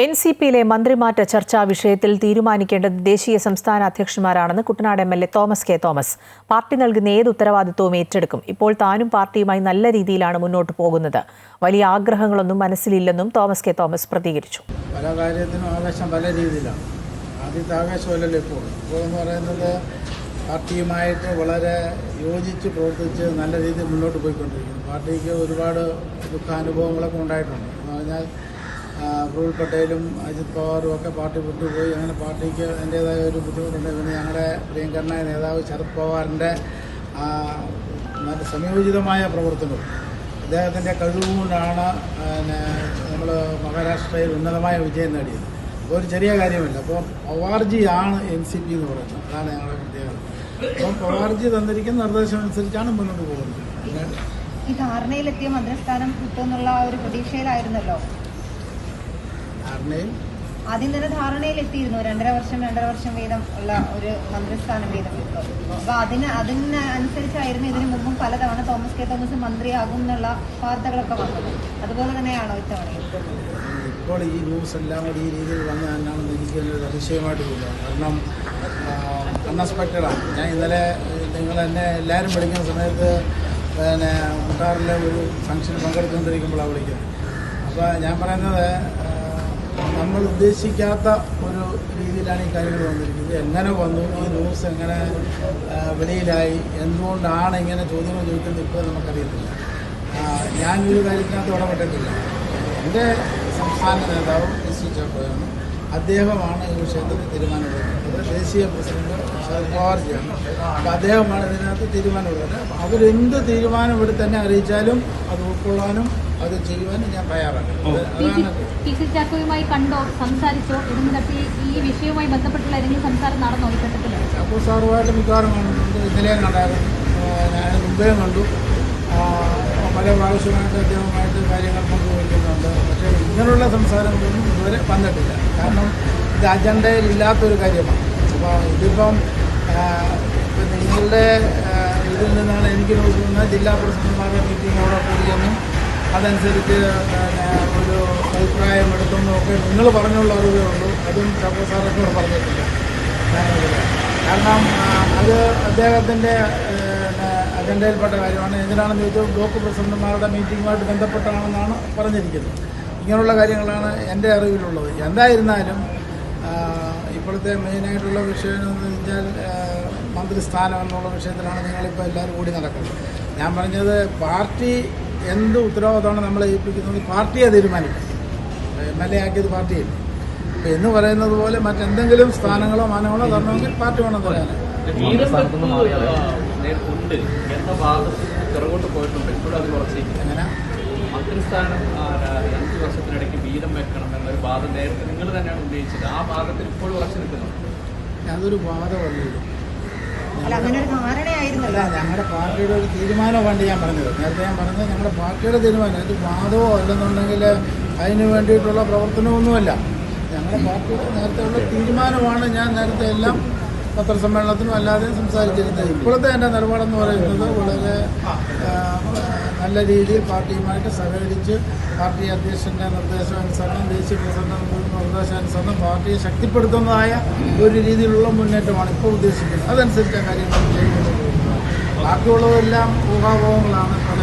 N C പിയിലെ മന്ത്രിമാറ്റ ചർച്ചാ വിഷയത്തിൽ തീരുമാനിക്കേണ്ടത് ദേശീയ സംസ്ഥാന അധ്യക്ഷന്മാരാണെന്ന് Kuttanad M L A Thomas K Thomas. Party നൽകുന്ന ഏത് ഉത്തരവാദിത്വവും ഏറ്റെടുക്കും. ഇപ്പോൾ താനും പാർട്ടിയുമായി നല്ല രീതിയിലാണ് മുന്നോട്ട് പോകുന്നത്. വലിയ ആഗ്രഹങ്ങളൊന്നും മനസ്സിലില്ലെന്നും തോമസ് കെ തോമസ് പ്രതികരിച്ചു. പല കാര്യത്തിനും ആവേശം പല രീതിയിലാണ്. ആദ്യത്തെ ആവേശമല്ലല്ലോ ഇപ്പോൾ. ഇപ്പോൾ എന്ന് പറയുന്നത് പാർട്ടിയുമായിട്ട് വളരെ യോജിച്ച് പ്രവർത്തിച്ച് നല്ല രീതിയിൽ മുന്നോട്ട് പോയിക്കൊണ്ടിരിക്കുന്നു. പാർട്ടിക്ക് ഒരുപാട് ദുഃഖാനുഭവങ്ങളൊക്കെ ഉണ്ടായിട്ടുണ്ട്. എന്ന് പറഞ്ഞാൽ പ്രഫുൽ പട്ടേലും അജിത് പവാറും ഒക്കെ പാർട്ടി വിട്ടുപോയി. അങ്ങനെ പാർട്ടിക്ക് അതിന്റേതായ ഒരു ബുദ്ധിമുട്ടുണ്ട്. പിന്നെ ഞങ്ങളുടെ പ്രിയങ്കരനായ നേതാവ് ശരത് പവാറിന്റെ നല്ല സംയോജിതമായ പ്രവർത്തനവും അദ്ദേഹത്തിന്റെ കഴിവുകൊണ്ടാണ് പിന്നെ നമ്മൾ മഹാരാഷ്ട്രയിൽ ഉന്നതമായ വിജയം നേടിയത്. അപ്പോൾ ഒരു ചെറിയ കാര്യമല്ല. അപ്പോൾ പവാർജിയാണ് എൻ സി പി എന്ന് പറയുന്നത്. അതാണ് ഞങ്ങളുടെ പ്രത്യേകത. അപ്പം പവാർജി തന്നിരിക്കുന്ന നിർദ്ദേശം അനുസരിച്ചാണ് മുന്നോട്ട് പോകുന്നത്. ഈ ധാരണയിലെത്തിയ മന്ത്രിസ്ഥാനം കിട്ടുമെന്നുള്ള ഒരു പ്രതീക്ഷയിലായിരുന്നല്ലോ. ധാരണയും ആദ്യം തന്നെ ധാരണയിലെത്തിയിരുന്നു. രണ്ടര വർഷം രണ്ടര വർഷം വീതം ഉള്ള ഒരു മന്ത്രിസ്ഥാനം വീതം. അപ്പൊ അതിന് അതിനനുസരിച്ചായിരുന്നു ഇതിനു മുമ്പും പലതവണ തോമസ് കെ. തോമസ് മന്ത്രിയാകും എന്നുള്ള വാർത്തകളൊക്കെ വന്നത്. അതുപോലെ തന്നെയാണോ ഇത്തവണ ഇപ്പോൾ ഈ ന്യൂസ് എല്ലാം കൂടി ഈ രീതിയിൽ വന്ന് തന്നെയാണെന്ന് എനിക്ക് ഒരു അതിശയമായിട്ട് തോന്നുന്നു. കാരണം അൺഎക്സ്പെക്റ്റഡാണ് ഞാൻ ഇന്നലെ നിങ്ങൾ എന്നെ എല്ലാവരും വിളിക്കുന്ന സമയത്ത് പിന്നെ മുട്ടാറിലെ ഒരു ഫംഗ്ഷൻ പങ്കെടുത്തുകൊണ്ടിരിക്കുമ്പോഴാണ് വിളിക്കുന്നത്. അപ്പോൾ ഞാൻ പറയുന്നത് നമ്മൾ ഉദ്ദേശിക്കാത്ത ഒരു രീതിയിലാണ് ഈ കാര്യങ്ങൾ വന്നിരിക്കുന്നത്. എങ്ങനെ വന്നു? ഈ ന്യൂസ് എങ്ങനെ വെളിയിലായി? എന്തുകൊണ്ടാണ് ഇങ്ങനെ ചോദ്യങ്ങൾ ചോദിക്കുന്നത് ഇപ്പോൾ നമുക്കറിയത്തില്ല. ഞാനൊരു കാര്യത്തിനകത്ത് ഇടപെട്ടിട്ടില്ല എന്റെ സംസ്ഥാന നേതാവ് എസ് സി ചാക്കോയാണ് അദ്ദേഹമാണ് ഈ വിഷയത്തിൽ തീരുമാനമെടുക്കുന്നത് ദേശീയ പ്രസിഡന്റ് ശരത് പവാർജിയാണ് അപ്പോൾ അദ്ദേഹമാണ് ഇതിനകത്ത് തീരുമാനമെടുക്കുന്നത് അവരെന്ത് തീരുമാനമെടുത്ത് തന്നെ അറിയിച്ചാലും അത് ഉൾക്കൊള്ളാനും അത് ചെയ്യുവാനും ഞാൻ തയ്യാറാണ്. സി ചാക്കോയുമായി കണ്ടോ? സംസാരിച്ചോ? ഈ വിഷയവുമായി ബന്ധപ്പെട്ടുള്ള ഏതെങ്കിലും സംസാരം നടന്നോ ഈ ഘട്ടത്തിൽ അപ്പോൾ സാറുമായിട്ട് മിക്കവാറും ഇന്നലെ കണ്ടായിരുന്നു. ഞാൻ മുമ്പേ കണ്ടു. പല പ്രാവശ്യമായിട്ട് അദ്ദേഹവുമായിട്ട് കാര്യങ്ങൾ പങ്കുവയ്ക്കുന്നുണ്ട് പക്ഷേ ഇങ്ങനെയുള്ള സംസാരങ്ങളൊന്നും ഇതുവരെ വന്നിട്ടില്ല. കാരണം ഇത് അജണ്ടയിൽ ഇല്ലാത്തൊരു കാര്യമാണ്. അപ്പോൾ ഇതിപ്പം ഇപ്പം നിങ്ങളുടെ ഇതിൽ നിന്നാണ് എനിക്ക് നോക്കുന്നത് ജില്ലാ പ്രസിഡന്റുമാരുടെ മീറ്റിംഗ് അവിടെ കൂടിയെന്നും അതനുസരിച്ച് ഒരു അഭിപ്രായം എടുത്തൊന്നൊക്കെ നിങ്ങൾ പറഞ്ഞുള്ള അറിവേ ഉള്ളൂ. അതും ചപ്പോ സാറൊക്കെ പറഞ്ഞിട്ടില്ല കാരണം അത് അദ്ദേഹത്തിന്റെ അജണ്ടയിൽപ്പെട്ട കാര്യമാണ്. എന്തിനാണെന്ന് ചോദിച്ചാൽ ബ്ലോക്ക് പ്രസിഡന്റുമാരുടെ മീറ്റിങ്ങുമായിട്ട് ബന്ധപ്പെട്ടാണെന്നാണ് പറഞ്ഞിരിക്കുന്നത്. ഇങ്ങനെയുള്ള കാര്യങ്ങളാണ് എന്റെ അറിവിലുള്ളത്. എന്തായിരുന്നാലും ഇപ്പോഴത്തെ മെയിനായിട്ടുള്ള വിഷയം എന്ന് വെച്ചാൽ മന്ത്രിസ്ഥാനം എന്നുള്ള വിഷയത്തിലാണ് നിങ്ങളിപ്പോൾ എല്ലാവരും കൂടി നടക്കുന്നത്. ഞാൻ പറഞ്ഞത് പാർട്ടി എന്ത് ഉത്തരവാദിത്തമാണ് നമ്മളെ ഏൽപ്പിക്കുന്നത് പാർട്ടിയെ തീരുമാനിക്കും. എം എൽ എ ആക്കിയത് പാർട്ടിയല്ലേ അപ്പം എന്ന് പറയുന്നത് പോലെ മറ്റെന്തെങ്കിലും സ്ഥാനങ്ങളോ മാനങ്ങളോ തരണമെങ്കിൽ പാർട്ടി വേണം അങ്ങനെ മന്ത്രിസ്ഥാനം അഞ്ച് വർഷത്തിനിടയ്ക്ക് വെക്കണം എന്നൊരു വാദം നേരത്തെ നിങ്ങൾ തന്നെയാണ് ഉന്നയിച്ചത്. ആ വാദത്തിൽ ഉറച്ചു അതൊരു വാദമല്ലല്ലോ അല്ല അങ്ങനെ ഒരു അല്ല ധാരണയായിരുന്നല്ലോ ഞങ്ങളുടെ പാർട്ടിയുടെ ഒരു തീരുമാനമാണ് ഞാൻ പറഞ്ഞത്. നേരത്തെ ഞാൻ പറഞ്ഞത് ഞങ്ങളുടെ പാർട്ടിയുടെ തീരുമാനം അത് വാദമോ അല്ലെന്നുണ്ടെങ്കിൽ അതിന് വേണ്ടിയിട്ടുള്ള പ്രവർത്തനമൊന്നുമല്ല. ഞങ്ങളുടെ പാർട്ടിയുടെ നേരത്തെ ഉള്ള തീരുമാനമാണ് ഞാൻ നേരത്തെ എല്ലാം പത്രസമ്മേളനത്തിനും അല്ലാതെ സംസാരിച്ചിരുന്നത് ഇപ്പോഴത്തെ എന്റെ നിലപാടെന്ന് പറയുന്നത് വളരെ നല്ല രീതിയിൽ പാർട്ടിയുമായിട്ട് സഹകരിച്ച് പാർട്ടി അധ്യക്ഷന്റെ നിർദ്ദേശാനുസരണം ദേശീയ പ്രസിഡന്റ് നിർദ്ദേശാനുസരണം പാർട്ടിയെ ശക്തിപ്പെടുത്തുന്നതായ ഒരു രീതിയിലുള്ള മുന്നേറ്റമാണ് ഇപ്പോൾ ഉദ്ദേശിക്കുന്നത്. അതനുസരിച്ച് കാര്യങ്ങൾ ചെയ്യുന്നത് ബാക്കിയുള്ളതെല്ലാം ഊഹാപോഹങ്ങളാണ്. പല